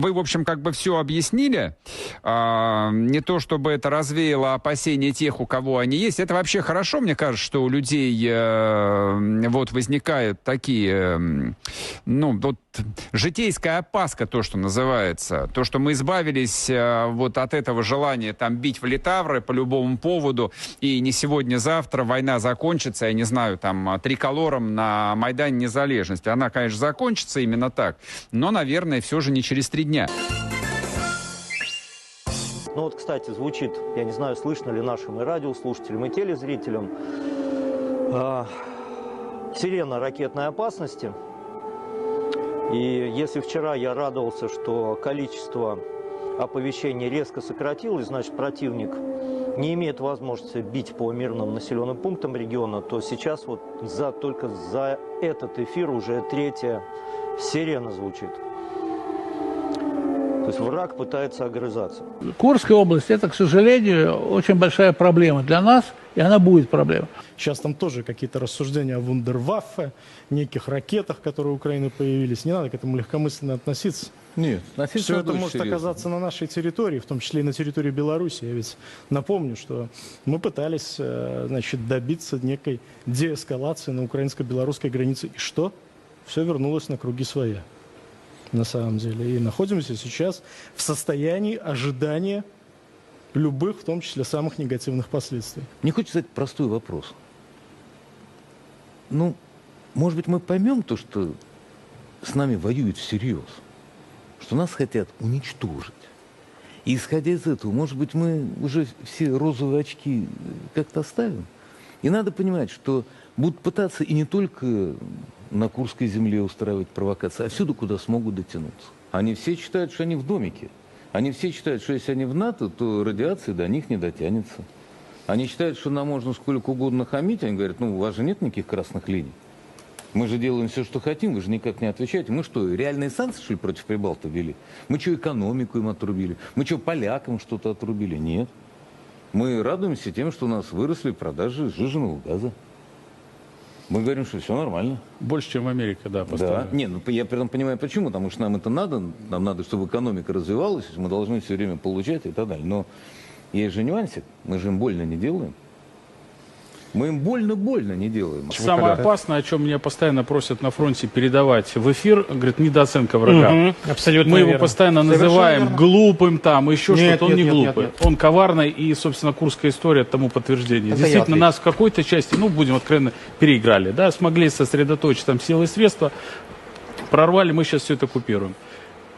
вы, в общем, как бы все объяснили. А, не то, чтобы это развеяло опасения тех, у кого они есть. Это вообще хорошо, мне кажется, что у людей э, вот возникают такие, э, ну, вот житейская опаска, то, что называется. То, что мы избавились э, вот от этого желания там бить в литавры по любому поводу, и не сегодня-завтра война закончится, я не знаю, там, триколором на Майдане Незалежности. Она, конечно, закончится именно так, но, наверное, все же не через три дня. Ну вот, кстати, звучит, я не знаю, слышно ли нашим и радиослушателям, и телезрителям, э, сирена ракетной опасности. И если вчера я радовался, что количество оповещений резко сократилось, значит противник не имеет возможности бить по мирным населенным пунктам региона, то сейчас вот за, только за этот эфир уже третья сирена звучит. То есть враг пытается огрызаться. Курская область – это, к сожалению, очень большая проблема для нас, и она будет проблема. Сейчас там тоже какие-то рассуждения о вундерваффе, неких ракетах, которые у Украины появились. Не надо к этому легкомысленно относиться. Нет, относиться Все надо это очень может серьезно. оказаться на нашей территории, в том числе и на территории Беларуси. Я ведь напомню, что мы пытались э, значит, добиться некой деэскалации на украинско-белорусской границе. И что? Все вернулось на круги своя, на самом деле. И находимся сейчас в состоянии ожидания любых, в том числе самых негативных последствий. Мне хочется задать простой вопрос. Ну, может быть, мы поймем то, что с нами воюют всерьез, что нас хотят уничтожить. И исходя из этого, может быть, мы уже все розовые очки как-то оставим. И надо понимать, что будут пытаться и не только на Курской земле устраивать провокации, а всюду, куда смогут дотянуться. Они все считают, что они в домике. Они все считают, что если они в НАТО, то радиация до них не дотянется. Они считают, что нам можно сколько угодно хамить. Они говорят, ну, у вас же нет никаких красных линий. Мы же делаем все, что хотим, вы же никак не отвечаете. Мы что, реальные санкции, что ли, против Прибалтов ввели? Мы что, экономику им отрубили? Мы что, полякам что-то отрубили? Нет. Мы радуемся тем, что у нас выросли продажи сжиженного газа. Мы говорим, что все нормально. Больше, чем в Америке, да, Да. постоянно. Не, ну я при этом понимаю, почему. Потому что нам это надо. Нам надо, чтобы экономика развивалась. Мы должны все время получать и так далее. Но есть же нюансик. Мы же им больно не делаем. Мы им больно-больно не делаем. Самое опасное, о чем меня постоянно просят на фронте передавать в эфир, говорит, недооценка врага. Абсолютно Мы его верно. постоянно Совершенно называем верно. глупым там, еще Нет, что-то. Он нет, не нет, глупый. нет, Он коварный, и, собственно, Курская история тому подтверждение. Это Действительно, нас в какой-то части, ну, будем откровенно, переиграли. Да, смогли сосредоточить там силы и средства, прорвали, мы сейчас все это купируем.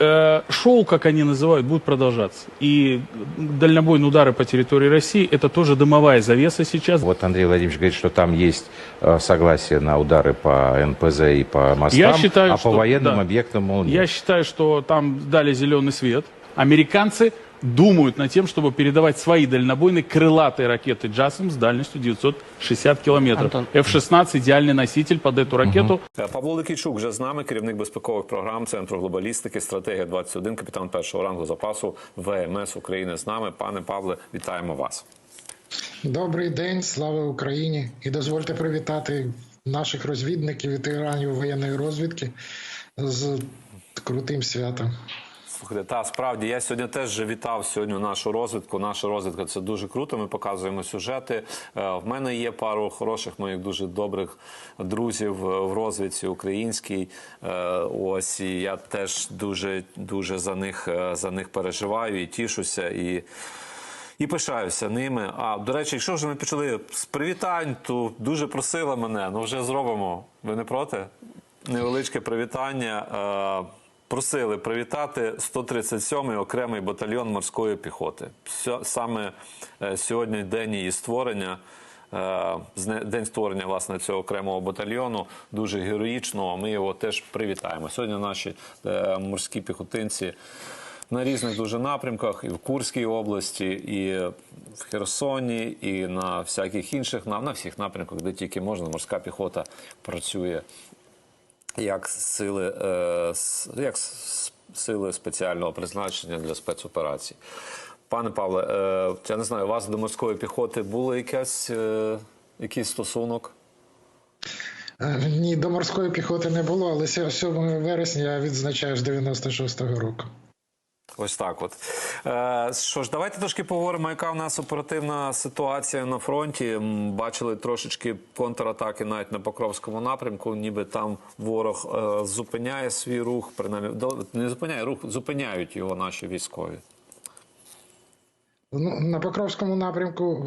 Э, шоу, как они называют, будет продолжаться. И дальнобойные удары по территории России, это тоже дымовая завеса сейчас. Вот Андрей Владимирович говорит, что там есть э, согласие на удары по НПЗ и по мостам, Я считаю, а что- по военным да. объектам, мол, нет. Я считаю, что там дали зеленый свет. Американцы думают над тем, чтобы передавать свои дальнобойные крылатые ракеты «Джасом» с дальностью 960 километров. Антон. F-16 – идеальный носитель под эту ракету. Е, Павло Ликійчук вже з нами, керівник безпекових програм Центру глобалістики, стратегія 21, капітан першого рангу запасу ВМС України з нами. Пане Павле, вітаємо вас. Добрий день, слава Україні! І дозвольте привітати наших розвідників і ветеранів воєнної розвідки з крутим святом. Слухайте, та справді я сьогодні теж вітав сьогодні нашу розвідку. Наша розвідка це дуже круто. Ми показуємо сюжети. Е, В мене є пару хороших моїх дуже добрих друзів е, в розвідці українській. Е, Ось і я теж дуже дуже за них за них переживаю і тішуся і. І пишаюся ними. А до речі, якщо вже ми почали з привітань, то дуже просили мене. Ну вже зробимо. Ви не проти? Невеличке привітання. Просили привітати 137-й окремий батальйон морської піхоти. Саме е, сьогодні день її створення. е, День створення власне цього окремого батальйону дуже героїчного. Ми його теж привітаємо. Сьогодні наші е, морські піхотинці на різних дуже напрямках, і в Курській області, і в Херсоні, і на всяких інших на всіх напрямках, де тільки можна, морська піхота працює як сили, е, як сили спеціального призначення для спецоперацій. Пане Павле, е, я не знаю, у вас до морської піхоти було якесь, е, якийсь стосунок? Ні, до морської піхоти не було, але 7 вересня я відзначаю з 96-го року. Ось так. От що ж, давайте трошки поговоримо, яка в нас оперативна ситуація на фронті. Бачили трошечки контратаки навіть на Покровському напрямку, ніби там ворог е, зупиняє свій рух, принаймні не зупиняє рух, зупиняють його наші військові. Ну, на Покровському напрямку,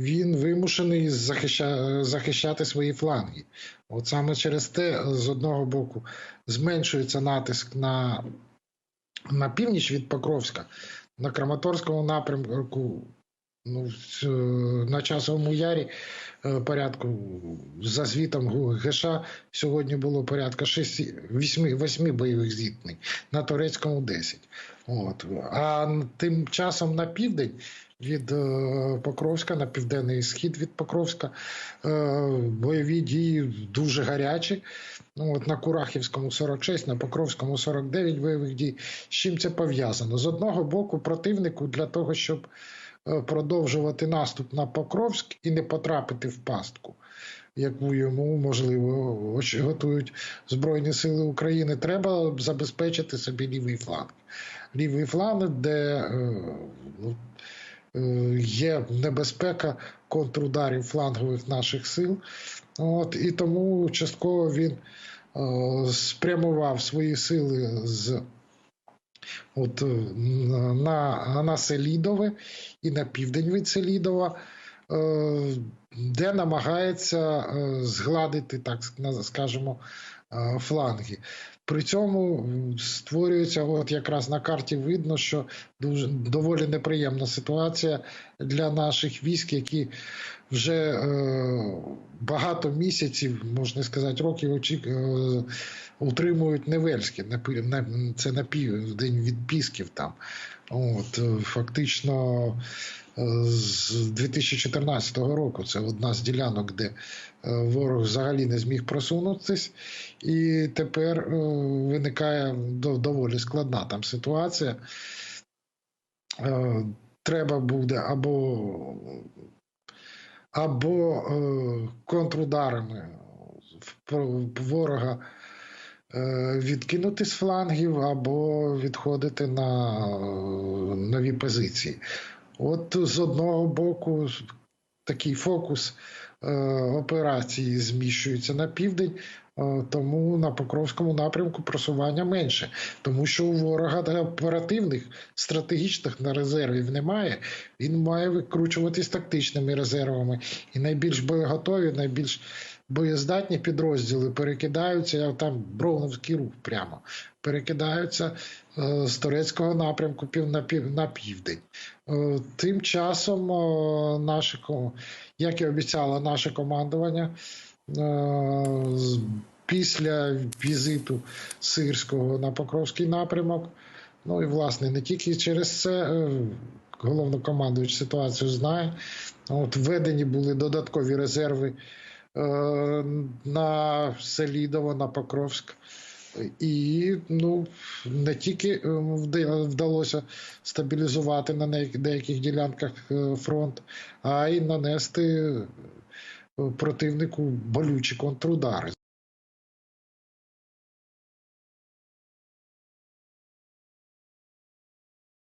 він вимушений захища... захищати свої фланги. От саме через те, з одного боку, зменшується натиск на, на північ від Покровська, на Краматорському напрямку. Ну, на часовому ярі е, порядку за звітом ГШ сьогодні було порядка 6, 8, 8 бойових зіткнень, на турецькому 10. От. А тим часом на південь від е, Покровська, на південний схід від Покровська, е, бойові дії дуже гарячі. Ну, от на Курахівському 46, на Покровському 49 бойових дій. З чим це пов'язано? З одного боку, противнику для того, щоб е, продовжувати наступ на Покровськ і не потрапити в пастку, яку йому можливо готують Збройні Сили України, треба забезпечити собі лівий фланг. Лівий фланг, де ну, є небезпека контрударів флангових наших сил. От, і тому частково він е, спрямував свої сили з от, е, на, на Селідове і на південь від Селідова, е, де намагається е, згладити, так скажемо, е, фланги. При цьому створюється, от якраз на карті видно, що дуже доволі неприємна ситуація для наших військ, які вже е, багато місяців, можна сказати, років очік, е, утримують Невельське. це на південь від Пісків там. От, е, фактично е, з 2014 року це одна з ділянок, де е, ворог взагалі не зміг просунутись, і тепер виникає доволі складна там ситуація. Треба буде або або контрударами ворога відкинути з флангів, або відходити на е, нові позиції. От з одного боку такий фокус е, операції зміщується на південь, е, тому на Покровському напрямку просування менше, тому що у ворога оперативних стратегічних на резервів немає. Він має викручуватись тактичними резервами, і найбільш боєготові, найбільш боєздатні підрозділи перекидаються там Бровновський рух прямо перекидаються е, з турецького напрямку пів на пів на південь. Е, Тим часом, е, наше, як і обіцяло наше командування, після візиту Сирського на Покровський напрямок, ну і власне не тільки через це. Головнокомандуючий ситуацію знає. От введені були додаткові резерви на Селідово, на Покровськ. І ну, не тільки е, вдалося стабілізувати на деяких ділянках е, фронт, а й нанести е, противнику болючі контрудари.